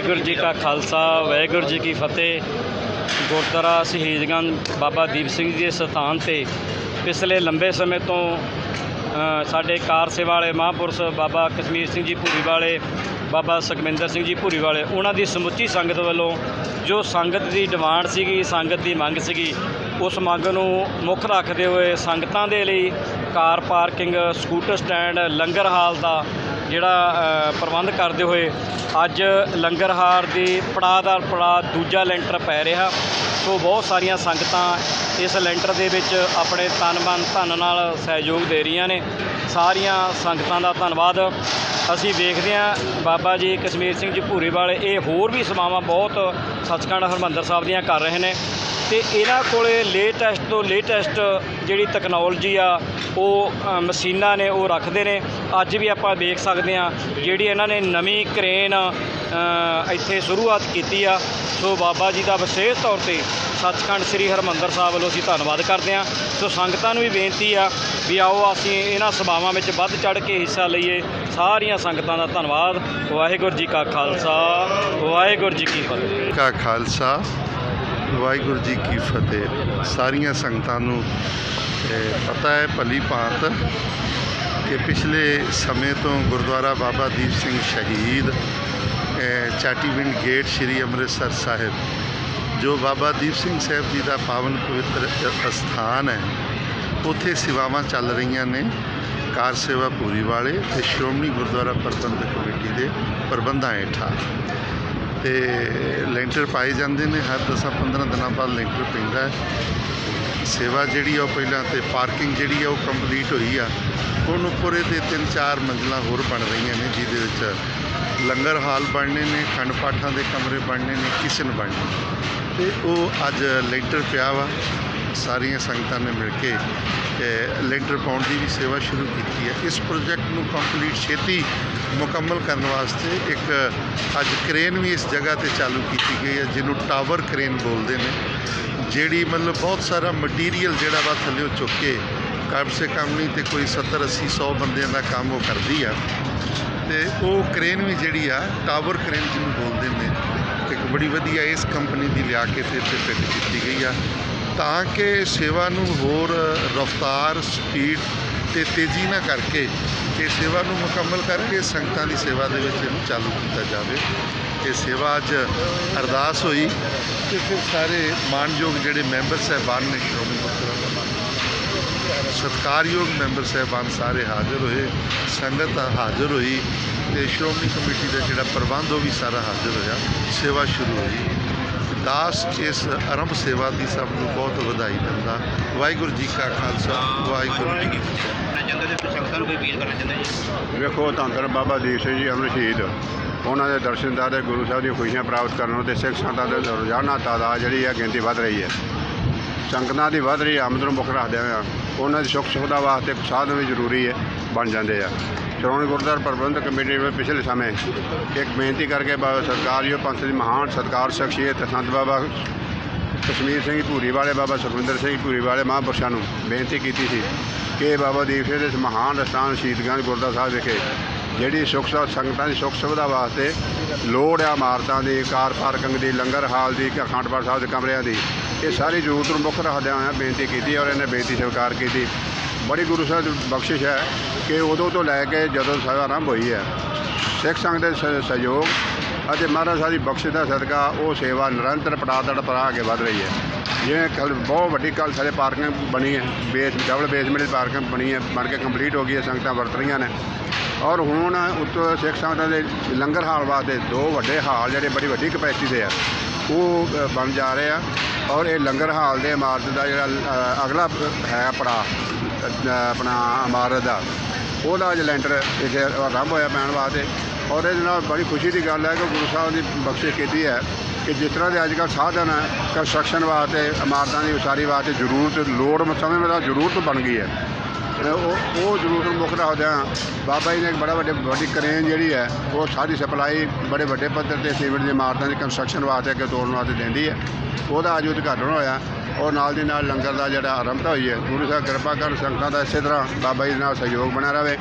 ਵਾਹਿਗੁਰੂ ਜੀ ਕਾ ਖਾਲਸਾ, ਵਾਹਿਗੁਰੂ ਜੀ ਕੀ ਫਤਿਹ। ਗੁਰਦੁਆਰਾ ਸ਼ਹੀਦਗੰਜ ਬਾਬਾ ਦੀਪ ਸਿੰਘ ਜੀ ਦੇ ਸਥਾਨ ਤੇ ਪਿਛਲੇ ਲੰਬੇ ਸਮੇਂ ਤੋਂ ਸਾਡੇ ਕਾਰ ਸੇਵਾ ਵਾਲੇ ਮਹਾਂਪੁਰਸ਼ ਬਾਬਾ ਕਸ਼ਮੀਰ ਸਿੰਘ ਜੀ ਭੂਰੀ ਵਾਲੇ, ਬਾਬਾ ਸੁਖਮਿੰਦਰ ਸਿੰਘ ਜੀ ਭੂਰੀ ਵਾਲੇ, ਉਹਨਾਂ ਦੀ ਸਮੁੱਚੀ ਸੰਗਤ ਵੱਲੋਂ ਜੋ ਸੰਗਤ ਦੀ ਡਿਮਾਂਡ ਸੀਗੀ, ਸੰਗਤ ਦੀ ਮੰਗ ਸੀਗੀ, ਉਸ ਮੰਗ ਨੂੰ ਮੁੱਖ ਰੱਖਦੇ ਹੋਏ ਸੰਗਤਾਂ ਦੇ ਲਈ car parking, scooter stand, langar hall ਦਾ ਜਿਹੜਾ ਪ੍ਰਬੰਧ ਕਰਦੇ ਹੋਏ ਅੱਜ ਲੰਗਰ ਹਾਰ ਦੀ ਪੜਾਅਦਾਰ ਪੜਾਅ ਦੂਜਾ ਲੈਂਟਰ ਪੈ ਰਿਹਾ। ਸੋ ਬਹੁਤ ਸਾਰੀਆਂ ਸੰਗਤਾਂ ਇਸ ਲੈਂਟਰ ਦੇ ਵਿੱਚ ਆਪਣੇ ਤਨ ਮਨ ਧਨ ਨਾਲ ਸਹਿਯੋਗ ਦੇ ਰਹੀਆਂ ਨੇ। ਸਾਰੀਆਂ ਸੰਗਤਾਂ ਦਾ ਧੰਨਵਾਦ। ਅਸੀਂ ਵੇਖਦੇ ਹਾਂ ਬਾਬਾ ਜੀ ਕਸ਼ਮੀਰ ਸਿੰਘ ਜੀ ਭੂਰੀ ਵਾਲੇ ਇਹ ਹੋਰ ਵੀ ਸੇਵਾਵਾਂ ਬਹੁਤ ਸੱਚਖੰਡ ਹਰਮੰਦਰ ਸਾਹਿਬ ਦੀਆਂ ਕਰ ਰਹੇ ਨੇ। ਤੇ ਇਹਨਾਂ ਕੋਲੇ ਲੇਟੈਸਟ ਤੋਂ ਲੇਟੈਸਟ ਜਿਹੜੀ ਟੈਕਨੋਲੋਜੀ ਆ, ਉਹ ਮਸ਼ੀਨਾਂ ਨੇ, ਉਹ ਰੱਖਦੇ ਨੇ। ਅੱਜ ਵੀ ਆਪਾਂ ਦੇਖ ਸਕਦੇ ਆ ਜਿਹੜੀ ਇਹਨਾਂ ਨੇ ਨਵੀਂ ਕ੍ਰੇਨ ਇੱਥੇ ਸ਼ੁਰੂਆਤ ਕੀਤੀ ਆ। ਸੋ ਬਾਬਾ ਜੀ ਦਾ ਵਿਸ਼ੇਸ਼ ਤੌਰ ਤੇ ਸੱਚਖੰਡ ਸ੍ਰੀ ਹਰਮੰਦਰ ਸਾਹਿਬ ਵੱਲੋਂ ਅਸੀਂ ਧੰਨਵਾਦ ਕਰਦੇ ਹਾਂ। ਸੋ ਸੰਗਤਾਂ ਨੂੰ ਵੀ ਬੇਨਤੀ ਆ ਵੀ ਆਓ, ਅਸੀਂ ਇਹਨਾਂ ਸਭਾਵਾਂ ਵਿੱਚ ਵੱਧ ਚੜ ਕੇ ਹਿੱਸਾ ਲਈਏ। ਸਾਰੀਆਂ ਸੰਗਤਾਂ ਦਾ ਧੰਨਵਾਦ। ਵਾਹਿਗੁਰੂ ਜੀ ਕਾ ਖਾਲਸਾ, ਵਾਹਿਗੁਰੂ ਜੀ ਕੀ ਫਤਿਹ। ਕਾ ਖਾਲਸਾ। ਵਾਹਿਗੁਰੂ ਜੀ ਕੀ ਫਤਿਹ। ਸਾਰੀਆਂ ਸੰਗਤਾਂ ਨੂੰ ਪਤਾ ਹੈ ਭਲੀ ਭਾਂਤ ਕਿ ਪਿਛਲੇ ਸਮੇਂ ਤੋਂ ਗੁਰਦੁਆਰਾ ਬਾਬਾ ਦੀਪ ਸਿੰਘ ਸ਼ਹੀਦ, ਇਹ, ਚਾਟੀਵਿੰਡ ਗੇਟ ਸ੍ਰੀ ਅੰਮ੍ਰਿਤਸਰ ਸਾਹਿਬ, ਜੋ ਬਾਬਾ ਦੀਪ ਸਿੰਘ ਸਾਹਿਬ ਜੀ ਦਾ ਪਾਵਨ ਪਵਿੱਤਰ ਅ- ਅਸਥਾਨ ਹੈ, ਉੱਥੇ ਸੇਵਾਵਾਂ ਚੱਲ ਰਹੀਆਂ ਨੇ। ਕਾਰ ਸੇਵਾ ਪੂਰੀ ਵਾਲੇ ਤੇ ਸ਼੍ਰੋਮਣੀ ਗੁਰਦੁਆਰਾ ਪ੍ਰਬੰਧਕ ਕਮੇਟੀ ਦੇ ਪ੍ਰਬੰਧਾਂ ਹੇਠਾਂ। ਤੇ ਲੈਂਟਰ ਪਾਏ ਜਾਂਦੇ ਨੇ, ਹਰ 10-15 ਦਿਨਾਂ ਬਾਅਦ ਲੈਂਟਰ ਪੈਂਦਾ ਹੈ। ਸੇਵਾ ਜਿਹੜੀ ਆ ਉਹ ਪਹਿਲਾਂ ਤੇ ਪਾਰਕਿੰਗ ਜਿਹੜੀ ਆ ਉਹ ਕੰਪਲੀਟ ਹੋਈ ਆ। ਹੁਣ ਉੱਪਰ ਇਹਦੇ ਤਿੰਨ ਚਾਰ ਮੰਜ਼ਲਾਂ ਹੋਰ ਬਣ ਰਹੀਆਂ ਨੇ, ਜਿਹਦੇ ਵਿੱਚ ਲੰਗਰ ਹਾਲ ਬਣਨੇ ਨੇ, ਖੰਡ ਪਾਠਾਂ ਦੇ ਕਮਰੇ ਬਣਨੇ ਨੇ ਕਿਚਨ ਬਣਨੀ ਤੇ ਉਹ ਅੱਜ ਲੈਂਟਰ ਪਿਆ ਵਾ। ਸਾਰੀਆਂ ਸੰਗਤਾਂ ਨੇ ਮਿਲ ਕੇ ਲੈਂਟਰ ਪਾਉਣ ਦੀ ਵੀ ਸੇਵਾ ਸ਼ੁਰੂ ਕੀਤੀ ਹੈ। ਇਸ ਪ੍ਰੋਜੈਕਟ ਨੂੰ ਕੰਪਲੀਟ ਛੇਤੀ ਮੁਕੰਮਲ ਕਰਨ ਵਾਸਤੇ ਇੱਕ, ਅੱਜ ਕ੍ਰੇਨ ਵੀ ਇਸ ਜਗ੍ਹਾ ਤੇ ਚਾਲੂ ਕੀਤੀ ਗਈ ਹੈ, ਜਿਹਨੂੰ ਟਾਵਰ ਕ੍ਰੇਨ ਬੋਲਦੇ ਨੇ, ਜਿਹੜੀ ਮਤਲਬ ਬਹੁਤ ਸਾਰਾ ਮਟੀਰੀਅਲ ਜਿਹੜਾ ਵਾ ਥੱਲੇ ਚੁੱਕ ਕੇ ਕਮ ਸੇ ਕਮ ਨਹੀਂ ਤੇ ਕੋਈ 70 80 100 ਬੰਦਿਆਂ ਦਾ ਕੰਮ ਉਹ ਕਰਦੀ ਆ। ਤੇ ਉਹ ਕ੍ਰੇਨ ਵੀ ਜਿਹੜੀ ਆ ਟਾਵਰ ਕ੍ਰੇਨ ਜਿਹਨੂੰ ਬੋਲਦੇ ਨੇ, ਇੱਕ ਬੜੀ ਵਧੀਆ ਇਸ ਕੰਪਨੀ ਦੀ ਲਿਆ ਕੇ ਤੇ ਇੱਥੇ ਫਿੱਟ ਕੀਤੀ ਗਈ ਆ। ਤਾਂ ਕਿ ਸੇਵਾ ਨੂੰ ਹੋਰ ਰਫ਼ਤਾਰ, ਸਪੀਡ ਤੇ ਤੇਜ਼ੀ ਨਾਲ ਕਰਕੇ ਇਹ ਸੇਵਾ ਨੂੰ ਮੁਕੰਮਲ ਕਰਕੇ ਸੰਗਤਾਂ ਦੀ ਸੇਵਾ ਦੇ ਵਿੱਚ ਇਹਨੂੰ ਚਾਲੂ ਕੀਤਾ ਜਾਵੇ। ਇਹ ਸੇਵਾ ਅੱਜ ਅਰਦਾਸ ਹੋਈ ਤੇ ਫਿਰ ਸਾਰੇ ਮਾਨਯੋਗ ਜਿਹੜੇ ਮੈਂਬਰ ਸਹਿਬਾਨ ਨੇ, ਸ਼੍ਰੋਮਣੀ ਗੁਰਦੁਆਰਾ ਸਤਿਕਾਰਯੋਗ ਮੈਂਬਰ ਸਹਿਬਾਨ ਸਾਰੇ ਹਾਜ਼ਰ ਹੋਏ, ਸੰਗਤ ਹਾਜ਼ਰ ਹੋਈ ਤੇ ਸ਼੍ਰੋਮਣੀ ਕਮੇਟੀ ਦਾ ਜਿਹੜਾ ਪ੍ਰਬੰਧ ਉਹ ਵੀ ਸਾਰਾ ਹਾਜ਼ਰ ਹੋਇਆ, ਸੇਵਾ ਸ਼ੁਰੂ ਹੋਈ। ਦਾਸ ਇਸ ਆਰੰਭ ਸੇਵਾ ਦੀ ਸਭ ਨੂੰ ਬਹੁਤ ਵਧਾਈ ਦਿੰਦਾ। ਵਾਹਿਗੁਰੂ ਜੀ ਕਾ ਖਾਲਸਾ ਵਾਹਿਗੁਰੂ ਜੀ ਕੀ ਫਤਿਹ। ਵੇਖੋ ਧੰਨ ਧੰਨ ਬਾਬਾ ਦੀਪ ਸਿੰਘ ਜੀ ਅਮਰ ਸ਼ਹੀਦ। ਉਹਨਾਂ ਦੇ ਦਰਸ਼ਨਦਾਰ ਦੇ ਗੁਰੂ ਸਾਹਿਬ ਦੀਆਂ ਖੁਸ਼ੀਆਂ ਪ੍ਰਾਪਤ ਕਰਨ ਨੂੰ ਤੇ ਸਿੱਖ ਸੰਗਤਾਂ ਦੇ ਰੋਜ਼ਾਨਾ ਤਾਦਾਦ ਜਿਹੜੀ ਹੈ ਗਿਣਤੀ ਵੱਧ ਰਹੀ ਹੈ। ਸੰਗਤਾਂ ਦੀ ਵੱਧ ਰਹੀ ਆਮਦ ਨੂੰ ਮੁੱਖ ਰੱਖਦਿਆਂ ਹੋਇਆਂ। ਉਹਨਾਂ ਦੀ ਸੁੱਖ ਸੁਵਿਧਾ ਵਾਸਤੇ ਸਾਧਨ ਵੀ ਜ਼ਰੂਰੀ ਹੈ। ਬਣ ਜਾਂਦੇ ਆ। ਸ਼੍ਰੋਮਣੀ ਗੁਰਦੁਆਰਾ ਪ੍ਰਬੰਧਕ ਕਮੇਟੀ ਨੇ ਪਿਛਲੇ ਸਮੇਂ ਇੱਕ ਬੇਨਤੀ ਕਰਕੇ ਬਾਬਾ ਸਰਕਾਰਯੋਗ ਪੰਥ ਦੀ ਮਹਾਨ ਸਤਿਕਾਰ ਸ਼ਖਸੀਅਤ ਸੰਤ ਬਾਬਾ ਕਸ਼ਮੀਰ ਸਿੰਘ ਭੂਰੀ ਵਾਲੇ ਬਾਬਾ ਸੁਖਵਿੰਦਰ ਸਿੰਘ ਭੂਰੀ ਵਾਲੇ ਮਹਾਂਪੁਰਸ਼ਾਂ ਨੂੰ ਬੇਨਤੀ ਕੀਤੀ ਸੀ ਕਿ ਬਾਬਾ ਦੀਪ ਸਿੰਘ ਦੇ ਇਸ ਮਹਾਨ ਅਸਥਾਨ ਸ਼ਹੀਦਗੰਜ ਗੁਰਦੁਆਰਾ ਸਾਹਿਬ ਵਿਖੇ ਜਿਹੜੀ ਸੁੱਖ ਸੰਗਤਾਂ ਦੀ ਸੁੱਖ ਸੁਵਿਧਾ ਵਾਸਤੇ ਲੋੜ ਆ ਇਮਾਰਤਾਂ ਦੀ, ਕਾਰ ਪਾਰਕਿੰਗ ਦੀ, ਲੰਗਰ ਹਾਲ ਦੀ, ਅਖੰਡ ਪਾਠ ਸਾਹਿਬ ਦੇ ਕਮਰਿਆਂ ਦੀ, ਇਹ ਸਾਰੀ ਜ਼ਰੂਰਤ ਨੂੰ ਮੁੱਖ ਰੱਖਦਿਆਂ ਹੋਇਆਂ ਬੇਨਤੀ ਕੀਤੀ ਔਰ ਇਹਨੇ ਬੇਨਤੀ ਸਵੀਕਾਰ ਕੀਤੀ। ਬੜੀ ਗੁਰੂ ਸਾਹਿਬ ਦੀ ਬਖਸ਼ਿਸ਼ ਹੈ ਕਿ ਉਦੋਂ ਤੋਂ ਲੈ ਕੇ ਜਦੋਂ ਸੇਵਾ ਆਰੰਭ ਹੋਈ ਹੈ। ਸਿੱਖ ਸੰਗਤ ਦੇ ਸ- ਸਹਿਯੋਗ ਅਤੇ ਮਹਾਰਾਜ ਸਾਹਿਬ ਦੀ ਬਖਸ਼ਿਸ਼ ਦਾ ਸਦਕਾ ਉਹ ਸੇਵਾ ਨਿਰੰਤਰ ਪੜਾਤੜ ਪਰਾ ਅੱਗੇ ਵਧ ਰਹੀ ਹੈ। ਜਿਵੇਂ ਕੱਲ ਬਹੁਤ ਵੱਡੀ ਕੱਲ ਸਾਡੇ ਪਾਰਕਿੰਗ ਬਣੀ ਹੈ, ਬੇਸ ਡਬਲ ਬੇਸਮੈਂਟ ਪਾਰਕਿੰਗ ਬਣੀ ਹੈ, ਬਣ ਕੇ ਕੰਪਲੀਟ ਹੋ ਗਈ ਹੈ, ਸੰਗਤਾਂ ਵਰਤ ਰਹੀਆਂ ਨੇ। ਔਰ ਹੁਣ ਉੱਤੋਂ ਸਿੱਖ ਸੰਗਤਾਂ ਦੇ ਲੰਗਰ ਹਾਲ ਵਾਸਤੇ ਦੋ ਵੱਡੇ ਹਾਲ ਜਿਹੜੇ ਬੜੀ ਵੱਡੀ ਕਪੈਸਿਟੀ ਦੇ ਆ, ਉਹ ਬਣ ਜਾ ਰਹੇ ਆ। ਔਰ ਇਹ ਲੰਗਰ ਹਾਲ ਦੇ ਇਮਾਰਤ ਦਾ ਜਿਹੜਾ ਅਗਲਾ ਹੈ ਪੜਾ ਆਪਣਾ ਇਮਾਰਤ ਦਾ। ਉਹਦਾ ਅੱਜ ਲੈਂਟਰ ਇੱਥੇ ਆਰੰਭ ਹੋਇਆ ਪੈਣ ਵਾਸਤੇ। ਔਰ ਇਹਦੇ ਨਾਲ ਬੜੀ ਖੁਸ਼ੀ ਦੀ ਗੱਲ ਹੈ ਕਿ ਗੁਰੂ ਸਾਹਿਬ ਦੀ ਬਖਸ਼ਿਸ਼ ਕੀਤੀ ਹੈ ਕਿ ਜਿਸ ਤਰ੍ਹਾਂ ਦੇ ਅੱਜ ਕੱਲ੍ਹ ਸਾਧਨ ਕੰਸਟਰਕਸ਼ਨ ਵਾਸਤੇ, ਇਮਾਰਤਾਂ ਦੀ ਉਸਾਰੀ ਵਾਸਤੇ ਜ਼ਰੂਰਤ, ਲੋੜ ਸਮੇਂ ਦਾ ਜ਼ਰੂਰਤ ਬਣ ਗਈ ਹੈ। ਉਹ ਉਹ ਜ਼ਰੂਰ ਮੁੱਕਦਾ ਮੁੱਖ ਰੱਖਦਿਆਂ ਬਾਬਾ ਜੀ ਨੇ ਇੱਕ ਬੜਾ ਵੱਡੇ ਵੱਡੀ ਕਰੇਨ ਜਿਹੜੀ ਹੈ, ਉਹ ਸਾਰੀ ਸਪਲਾਈ ਬੜੇ ਵੱਡੇ ਪੱਧਰ ਤੇ ਸੀਮਿੰਟ ਦੀ ਇਮਾਰਤਾਂ ਦੀ ਕੰਸਟਰਕਸ਼ਨ ਵਾਸਤੇ ਅੱਗੇ ਤੋੜਨ ਵਾਸਤੇ ਦਿੰਦੀ ਹੈ। ਉਹਦਾ ਅੱਜ ਉਦਘਾਟਨ ਹੋਇਆ। ਔਰ ਨਾਲ ਦੀ ਨਾਲ ਲੰਗਰ ਦਾ ਜਿਹੜਾ ਆਰੰਭਤਾ ਹੋਈ ਹੈ। ਗੁਰੂ ਸਾਹਿਬ ਕਿਰਪਾ ਕਰਨ ਸੰਗਤਾਂ ਦਾ ਇਸੇ ਤਰ੍ਹਾਂ ਬਾਬਾ ਜੀ ਦੇ ਨਾਲ ਸਹਿਯੋਗ ਬਣਿਆ ਰਹੇ।